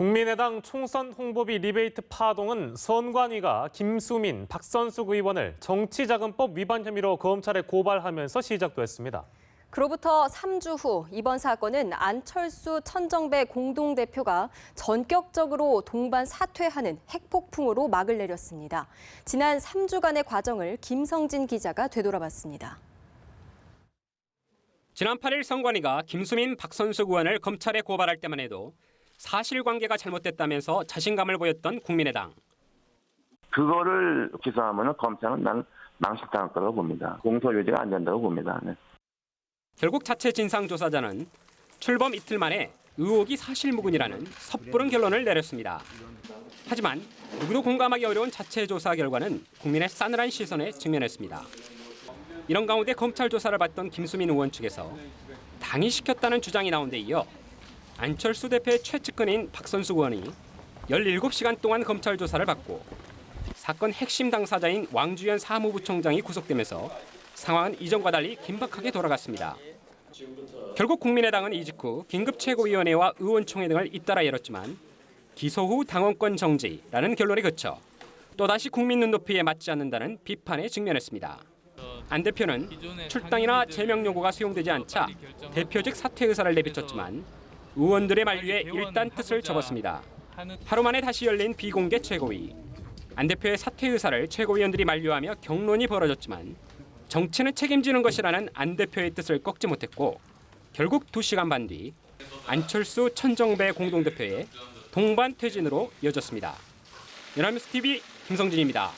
국민의당 총선 홍보비 리베이트 파동은 선관위가 김수민, 박선숙 의원을 정치자금법 위반 혐의로 검찰에 고발하면서 시작됐습니다. 그로부터 3주 후 이번 사건은 안철수 천정배 공동대표가 전격적으로 동반 사퇴하는 핵폭풍으로 막을 내렸습니다. 지난 3주간의 과정을 김성진 기자가 되돌아봤습니다. 지난 8일 선관위가 김수민, 박선숙 의원을 검찰에 고발할 때만 해도 사실관계가 잘못됐다면서 자신감을 보였던 국민의당. 그거를 기소하면 검찰은 나는 망신당할 거라고 봅니다. 공소 유지가 안 된다고 봅니다. 네. 결국 자체 진상조사자는 출범 이틀 만에 의혹이 사실무근이라는 섣부른 결론을 내렸습니다. 하지만 누구도 공감하기 어려운 자체 조사 결과는 국민의 싸늘한 시선에 직면했습니다. 이런 가운데 검찰 조사를 받던 김수민 의원 측에서 당이 시켰다는 주장이 나온 데 이어 안철수 대표의 최측근인 박선수 의원이 17시간 동안 검찰 조사를 받고 사건 핵심 당사자인 왕주현 사무부총장이 구속되면서 상황은 이전과 달리 긴박하게 돌아갔습니다. 결국 국민의당은 이직 후 긴급 최고위원회와 의원총회 등을 잇따라 열었지만 기소 후 당원권 정지라는 결론에 그쳐 또다시 국민 눈높이에 맞지 않는다는 비판에 직면했습니다. 안 대표는 출당이나 제명 요구가 수용되지 않자 대표직 사퇴 의사를 내비쳤지만 의원들의 만류에 일단 뜻을 접었습니다. 하루 만에 다시 열린 비공개 최고위. 안 대표의 사퇴 의사를 최고위원들이 만류하며 경론이 벌어졌지만 정치는 책임지는 것이라는 안 대표의 뜻을 꺾지 못했고 결국 2시간 반 뒤 안철수 천정배 공동대표의 동반 퇴진으로 이어졌습니다. 연합뉴스 TV 김성진입니다.